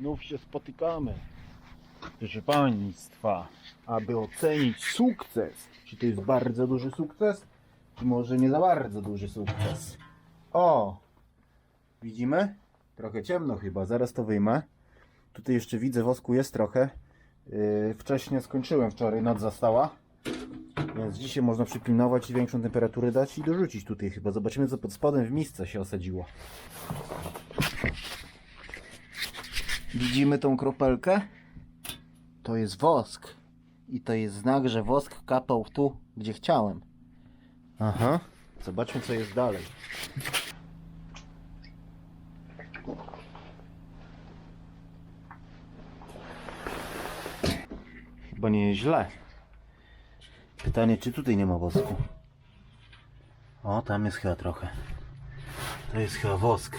znów się spotykamy. Proszę Państwa, aby ocenić sukces, czy to jest bardzo duży sukces, czy może nie za bardzo duży sukces. O! Widzimy? Trochę ciemno chyba, zaraz to wyjmę. Tutaj jeszcze widzę, wosku jest trochę. Yy, wcześniej skończyłem wczoraj, noc zastała. Więc dzisiaj można przypilnować i większą temperaturę dać i dorzucić tutaj chyba. Zobaczymy co pod spodem w misce się osadziło. Widzimy tą kropelkę? To jest wosk. I to jest znak, że wosk kapał tu, gdzie chciałem. Aha. Zobaczmy co jest dalej. Chyba nie jest źle. Pytanie, czy tutaj nie ma wosku? O, tam jest chyba trochę. To jest chyba wosk.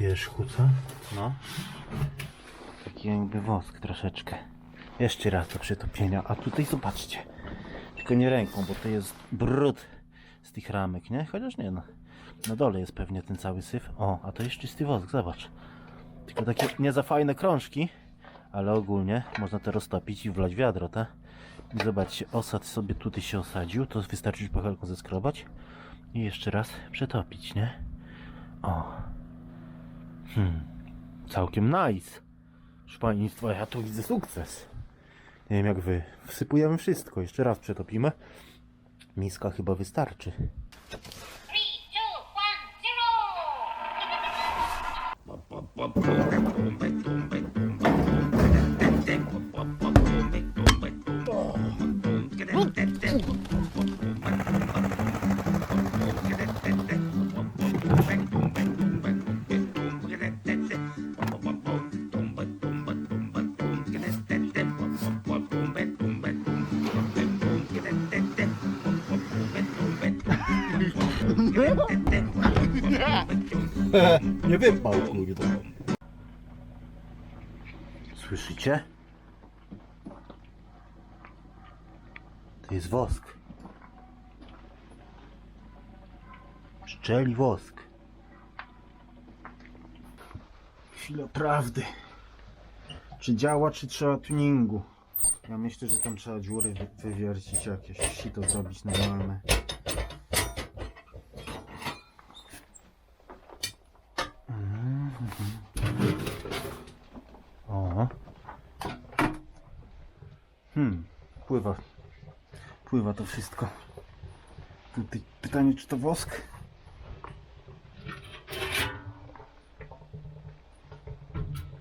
Wierzchu, co? No. Taki jakby wosk troszeczkę. Jeszcze raz do przetopienia. A tutaj zobaczcie. Tylko nie ręką, bo to jest brud z tych ramek, nie? Chociaż nie no. Na dole jest pewnie ten cały syf. O, a to jest czysty wosk, zobacz. Tylko takie nie za fajne krążki, ale ogólnie można to roztopić i wlać wiadro, tak? I zobaczcie, osad sobie tutaj się osadził, to wystarczy pachelką zeskrobać i jeszcze raz przetopić, nie? O. Hmm. Całkiem nice. Proszę Państwa, ja tu widzę sukces. Nie wiem jak wy. Wsypujemy wszystko, jeszcze raz przetopimy. Miska chyba wystarczy. Three, two, one, zero! Nie wypał, kurde. Słyszycie? To jest wosk. Szczeli wosk. Chwila prawdy. Czy działa, czy trzeba tuningu? Ja myślę, że tam trzeba dziury wy- wywiercić jakieś, sito zrobić normalne. O. Hmm, pływa. Pływa to wszystko. Tutaj pytanie, czy to wosk?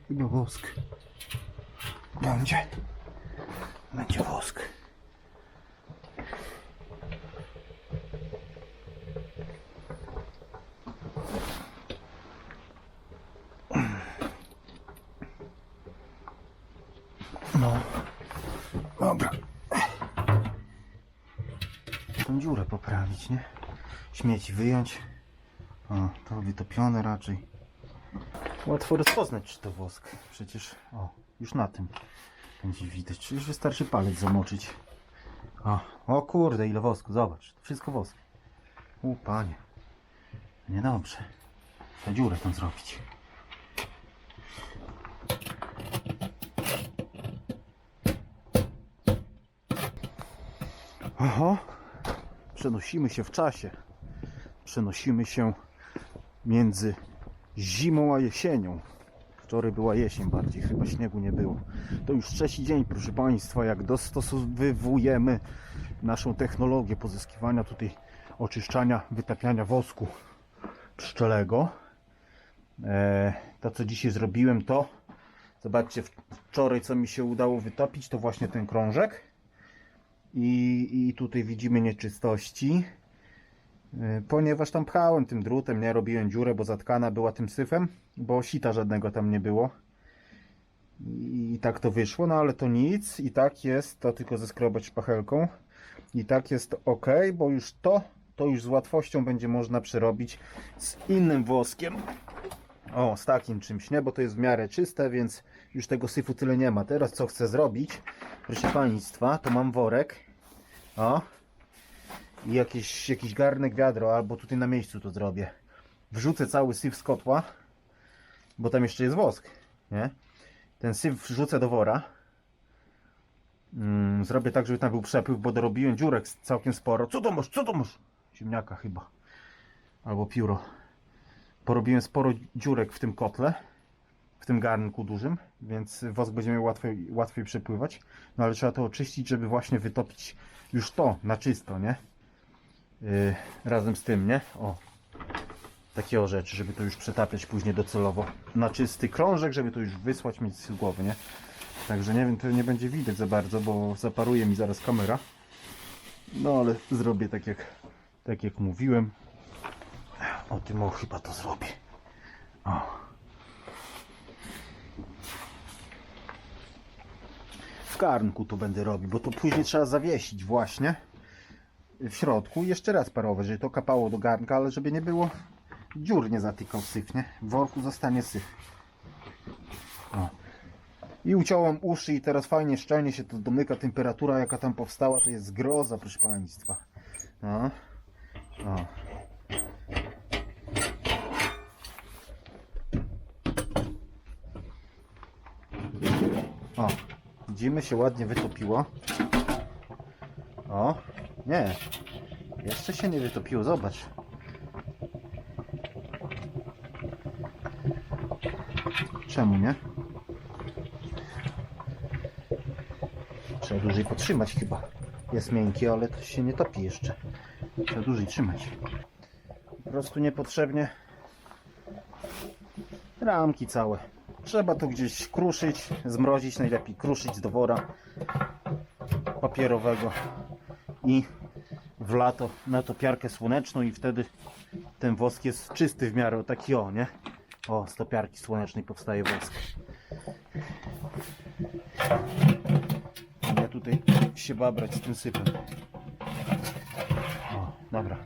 Chyba wosk. Będzie. Będzie wosk. No. Dobra. Tą dziurę poprawić, nie? Śmieci wyjąć. O, to wytopione raczej. Łatwo rozpoznać, czy to wosk. Przecież, o, już na tym będzie widać. Przecież wystarczy palec zamoczyć. O, o kurde, ile wosku, zobacz. Wszystko wosk. U, panie. Niedobrze. Trzeba dziurę tam zrobić. Oho. Przenosimy się w czasie. Przenosimy się między zimą a jesienią. Wczoraj była jesień bardziej, chyba śniegu nie było. To już trzeci dzień, proszę Państwa, jak dostosowujemy naszą technologię pozyskiwania tutaj oczyszczania, wytapiania wosku pszczelego. E, to, co dzisiaj zrobiłem, to zobaczcie, wczoraj co mi się udało wytopić, to właśnie ten krążek. I, I tutaj widzimy nieczystości. Yy, Ponieważ tam pchałem tym drutem, nie robiłem dziurę, bo zatkana była tym syfem, bo sita żadnego tam nie było. I, tak to wyszło, no ale to nic. I tak jest, to tylko zeskrobać szpachelką. I tak jest ok, bo już to, to już z łatwością będzie można przerobić z innym woskiem. O, z takim czymś, nie? Bo to jest w miarę czyste, więc już tego syfu tyle nie ma. Teraz co chcę zrobić, proszę Państwa, to mam worek. O. I jakiś, jakiś garnek wiadro, albo tutaj na miejscu to zrobię. Wrzucę cały syf z kotła. bo tam jeszcze jest wosk, nie? Ten syf wrzucę do wora. Mm, zrobię tak, żeby tam był przepływ, bo dorobiłem dziurek całkiem sporo. Co to masz? Co to masz? Ziemniaka chyba. Albo pióro. Porobiłem sporo dziurek w tym kotle, w tym garnku dużym, więc wosk będzie miał łatwiej, łatwiej przepływać. No ale trzeba to oczyścić, żeby właśnie wytopić już to na czysto, nie? Yy, razem z tym, nie? O, takiego rzeczy, żeby to już przetapiać później docelowo na czysty krążek, żeby to już wysłać mieć z głowy, nie? Także nie wiem, to nie będzie widać za bardzo, bo zaparuje mi zaraz kamera. No ale zrobię tak jak, tak jak mówiłem. O tym o chyba to zrobię. O. W garnku to będę robił, bo to później trzeba zawiesić właśnie w środku i jeszcze raz parować, żeby to kapało do garnka, ale żeby nie było dziur nie zatykał syf, nie? W worku zostanie syf. O. I uciąłem uszy i teraz fajnie szczelnie się to domyka. Temperatura jaka tam powstała to jest groza, proszę Państwa. O. O. Widzimy się ładnie wytopiło. O. Nie. Jeszcze się nie wytopiło, zobacz. Czemu nie? Trzeba dłużej potrzymać chyba. Jest miękki, ale to się nie topi jeszcze. Trzeba dłużej trzymać. Po prostu niepotrzebnie ramki całe. Trzeba to gdzieś kruszyć, zmrozić, najlepiej kruszyć do wora papierowego i w lato na topiarkę słoneczną i wtedy ten wosk jest czysty w miarę, o taki o, nie? O, z topiarki słonecznej powstaje wosk. Ja tutaj się babrać z tym sypem. O, dobra.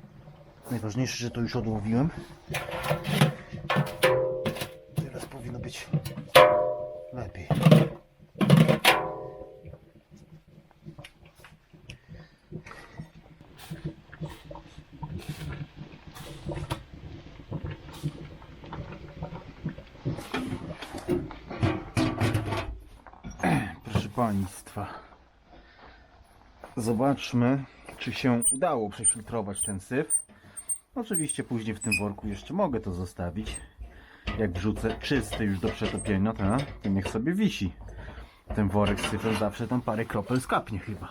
Najważniejsze, że to już odłowiłem. Teraz powinno być zobaczmy, czy się udało przefiltrować ten syf. Oczywiście później w tym worku jeszcze mogę to zostawić. Jak wrzucę czysty już do przetopienia, to, to niech sobie wisi. Ten worek z syfem zawsze tam parę kropel skapnie chyba.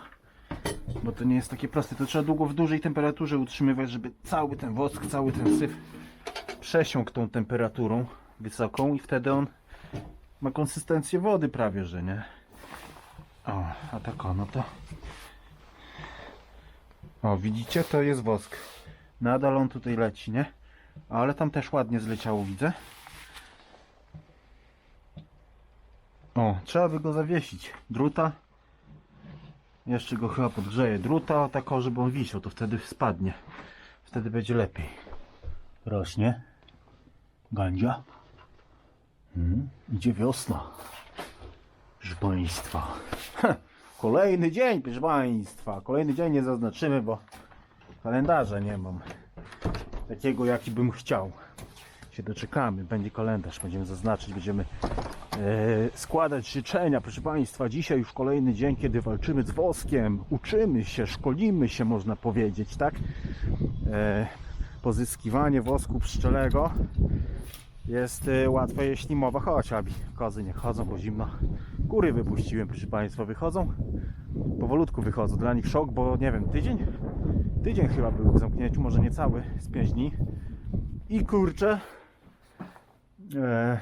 Bo to nie jest takie proste. To trzeba długo w dużej temperaturze utrzymywać, żeby cały ten wosk, cały ten syf przesiąkł tą temperaturą wysoką i wtedy on ma konsystencję wody prawie, że nie? O, a tak ono to. O, widzicie? To jest wosk. Nadal on tutaj leci, nie? Ale tam też ładnie zleciało, widzę. O, trzeba by go zawiesić. Druta. Jeszcze go chyba podgrzeję. Druta, tak o, żeby on wisiał, to wtedy spadnie. Wtedy będzie lepiej. Rośnie. Gandzia. Mm, idzie wiosna. Proszę Państwa. Kolejny dzień, proszę Państwa. Kolejny dzień nie zaznaczymy, bo kalendarza nie mam. Takiego, jaki bym chciał. Się doczekamy. Będzie kalendarz, będziemy zaznaczyć, będziemy e, składać życzenia. Proszę Państwa, dzisiaj już kolejny dzień, kiedy walczymy z woskiem. Uczymy się, szkolimy się, można powiedzieć, tak? E, pozyskiwanie wosku pszczelego jest e, łatwe, jeśli mowa chodź, abi. Kozy nie chodzą, bo zimno. Kury wypuściłem, proszę Państwa, wychodzą. Powolutku wychodzą. Dla nich szok, bo nie wiem, tydzień? Tydzień chyba był w zamknięciu, może nie cały, z 5 dni. I kurczę. E,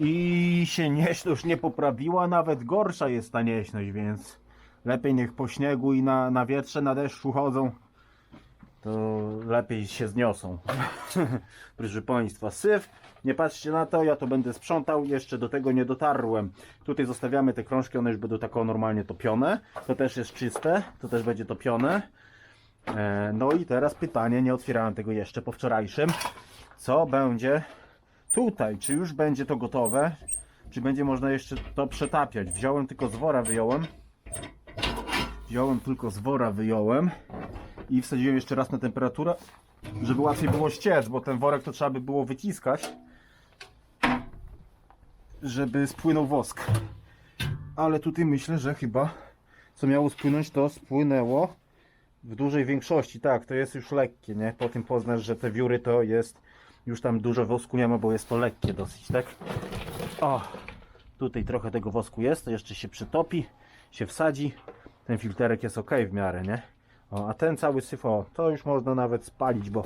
I się nieśność nie poprawiła, nawet gorsza jest ta nieśność, więc lepiej niech po śniegu i na, na wietrze, na deszczu chodzą to lepiej się zniosą. Proszę Państwa, syf, nie patrzcie na to, ja to będę sprzątał, jeszcze do tego nie dotarłem. Tutaj zostawiamy te krążki, one już będą tak o normalnie topione. To też jest czyste, to też będzie topione. E, no i teraz pytanie, nie otwierałem tego jeszcze po wczorajszym. Co będzie tutaj? Czy już będzie to gotowe? Czy będzie można jeszcze to przetapiać? Wziąłem tylko z wora, wyjąłem. Wziąłem tylko z wora, wyjąłem i wsadziłem jeszcze raz na temperaturę, żeby łatwiej było ściec, bo ten worek to trzeba by było wyciskać. żeby spłynął wosk. Ale tutaj myślę, że chyba co miało spłynąć, to spłynęło w dużej większości. Tak, to jest już lekkie, nie? Po tym poznasz, że te wióry to jest już tam dużo wosku nie ma, bo jest to lekkie dosyć, tak? O, tutaj trochę tego wosku jest, to jeszcze się przetopi, się wsadzi. Ten filterek jest ok w miarę, nie? O, a ten cały syf, o, to już można nawet spalić, bo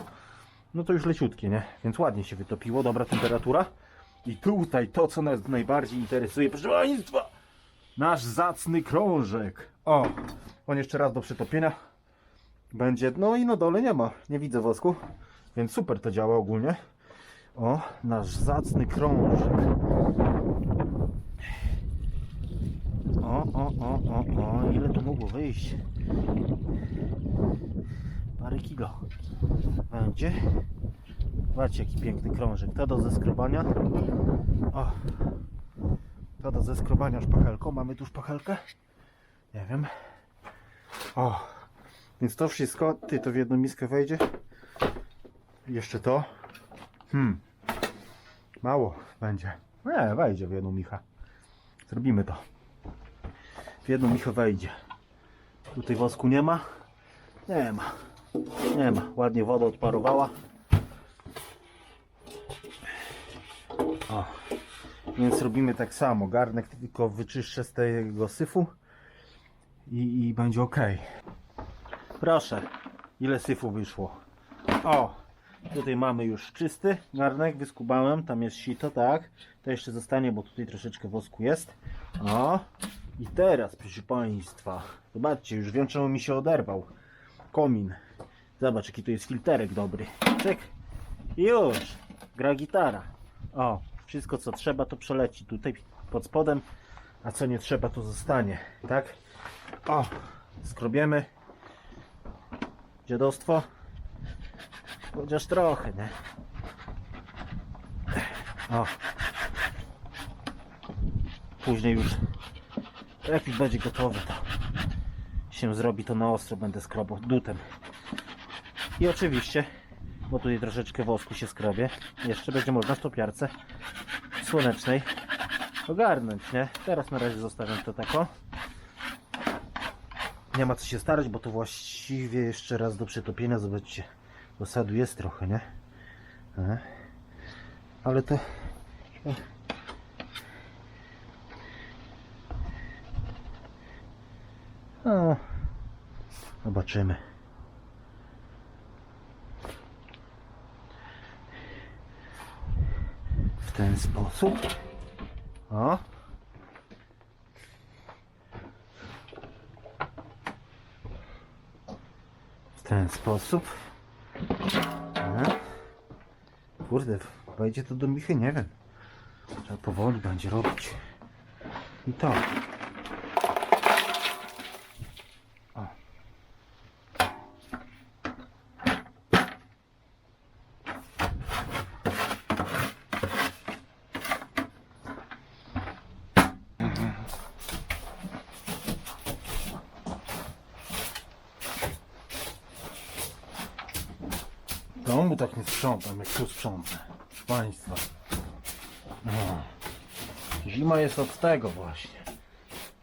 no to już leciutkie, nie? Więc ładnie się wytopiło, dobra temperatura. I tutaj to, co nas najbardziej interesuje, proszę Państwa, nasz zacny krążek. O, on jeszcze raz do przetopienia będzie, no i na dole nie ma, nie widzę wosku, więc super to działa ogólnie. O, nasz zacny krążek. O, o, o, o, o, ile to mogło wyjść? Parę kilo będzie. Zobaczcie jaki piękny krążek. To do zeskrobania. O, to do zeskrobania szpachelką. Mamy tu szpachelkę? Nie wiem. O, więc to wszystko. Ty, to w jedną miskę wejdzie. Jeszcze to. Hmm. Mało będzie. Nie, wejdzie w jedną michę. Zrobimy to. W jedną michę wejdzie. Tutaj wosku nie ma. Nie ma. Nie ma. Ładnie woda odparowała. O. Więc robimy tak samo. Garnek tylko wyczyszczę z tego syfu i, i będzie ok. Proszę, ile syfu wyszło. O, tutaj mamy już czysty garnek, wyskubałem, tam jest sito, tak. To jeszcze zostanie, bo tutaj troszeczkę wosku jest. O, i teraz, proszę Państwa, zobaczcie, już wiem czemu mi się oderwał. Komin. Zobacz, jaki to jest filterek dobry. I już. Gra gitara. O, wszystko co trzeba to przeleci tutaj pod spodem, a co nie trzeba to zostanie. Tak? O, skrobiemy. Dziadostwo. Chociaż trochę, nie? O. Później już jak już będzie gotowe to się zrobi to na ostro będę skrobał dutem. I oczywiście, bo tutaj troszeczkę wosku się skrobie, jeszcze będzie można w topiarce słonecznej ogarnąć, nie? Teraz na razie zostawiam to tako. Nie ma co się starać, bo to właściwie jeszcze raz do przetopienia, zobaczcie, osadu jest trochę, nie? E. Ale to... No, zobaczymy. W ten sposób. O. W ten sposób. Kurde, wejdzie to do michy, nie wiem. Trzeba powoli będzie robić. I to. W domu tak nie sprzątam, jak tu sprzątnę. Proszę Państwa. No. Zima jest od tego właśnie.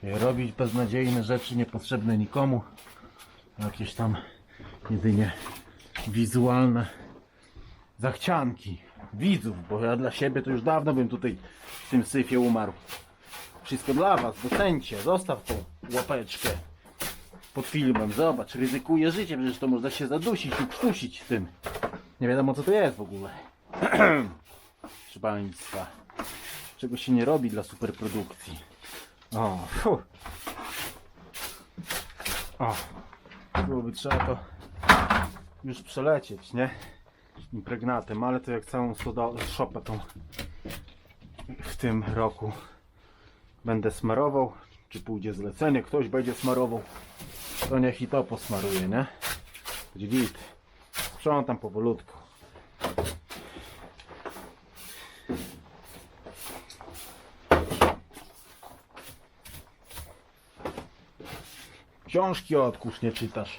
Robić beznadziejne rzeczy niepotrzebne nikomu. Jakieś tam jedynie wizualne zachcianki widzów, bo ja dla siebie to już dawno bym tutaj w tym syfie umarł. Wszystko dla was, docencie, zostaw tą łapeczkę pod filmem, zobacz, ryzykuję życie, przecież to można się zadusić, ukrztusić w tym. Nie wiadomo co to jest w ogóle. Proszę Państwa, czego się nie robi dla superprodukcji. O. O, byłoby trzeba to już przelecieć, nie? Impregnatem, ale to jak całą soda- szopę tą w tym roku będę smarował, czy pójdzie zlecenie, ktoś będzie smarował, to niech i to posmaruje, nie? Git. Sprzątam powolutku. Książki odkurz nie czytasz.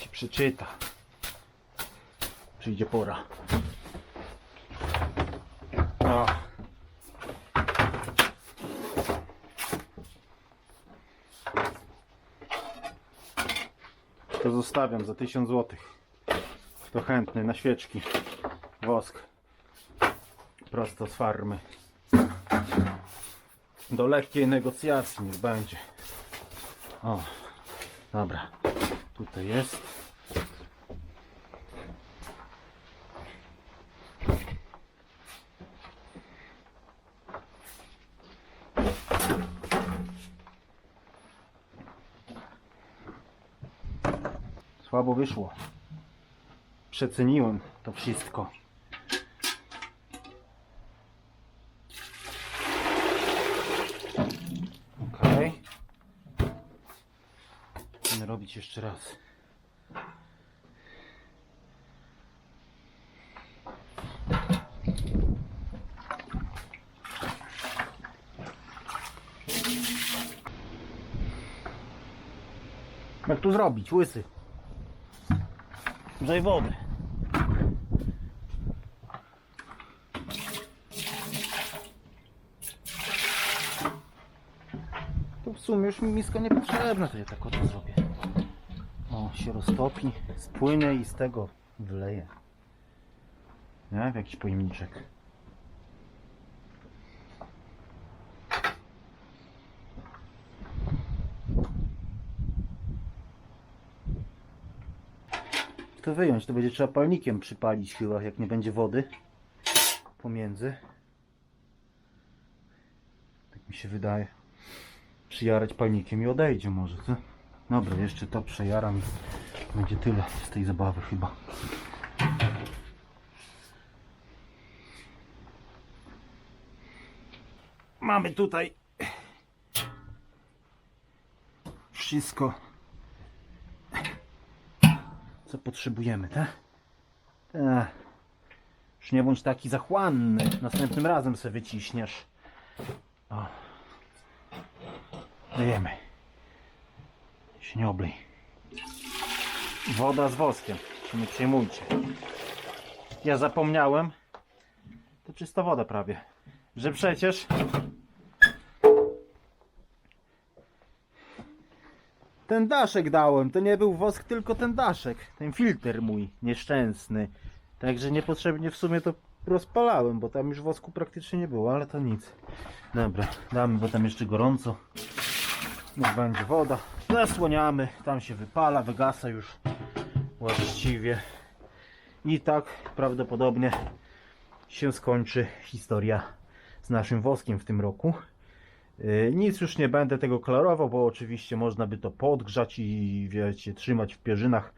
Ci przeczyta. Przyjdzie pora. O, zostawiam za 1000 zł. Kto chętny na świeczki. Wosk. Prosto z farmy. Do lekkiej negocjacji niech będzie. O, dobra. Tutaj jest. Słabo wyszło. Przeceniłem to wszystko. Okej. Będę robić jeszcze raz. Jak tu zrobić, łysy? Daj wody. To w sumie już mi miska niepotrzebna, to ja tak oto zrobię. O, się roztopi, spłynie i z tego wleje. Nie? W jakiś pojemniczek. To wyjąć, to będzie trzeba palnikiem przypalić chyba, jak nie będzie wody pomiędzy. Tak mi się wydaje. Przyjarać palnikiem i odejdzie może, co? Dobra, jeszcze to przejaram i będzie tyle z tej zabawy chyba. Mamy tutaj wszystko co potrzebujemy, tak? Tak. Już nie bądź taki zachłanny. Następnym razem sobie wyciśniesz. O. Dajemy. Się nie oblej. Woda z woskiem. Się nie przejmujcie. Ja zapomniałem. To czysta woda prawie. Że przecież Ten daszek dałem, to nie był wosk, tylko ten daszek. Ten filtr mój nieszczęsny. Także niepotrzebnie w sumie to rozpalałem, bo tam już wosku praktycznie nie było, ale to nic. Dobra, damy, bo tam jeszcze gorąco. Niech będzie woda. Zasłaniamy, tam się wypala, wygasa już właściwie. I tak prawdopodobnie się skończy historia z naszym woskiem w tym roku. Yy, Nic już nie będę tego klarował, bo oczywiście można by to podgrzać i wiecie, trzymać w pierzynach,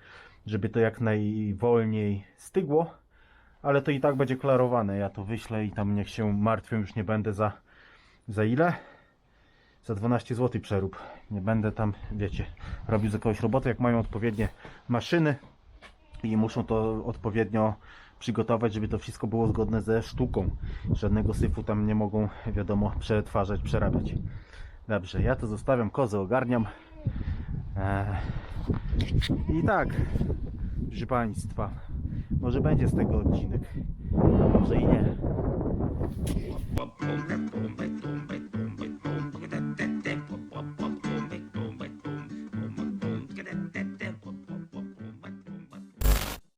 żeby to jak najwolniej stygło, ale to i tak będzie klarowane. Ja to wyślę i tam niech się martwią, już nie będę za, za ile? Za 12 zł przerób. Nie będę tam, wiecie, robił z jakąś robotę, jak mają odpowiednie maszyny i muszą to odpowiednio przygotować, żeby to wszystko było zgodne ze sztuką. Żadnego syfu tam nie mogą, wiadomo, przetwarzać, przerabiać. Dobrze, ja to zostawiam, kozę ogarniam. Eee, I tak, proszę Państwa, może będzie z tego odcinek, może i nie.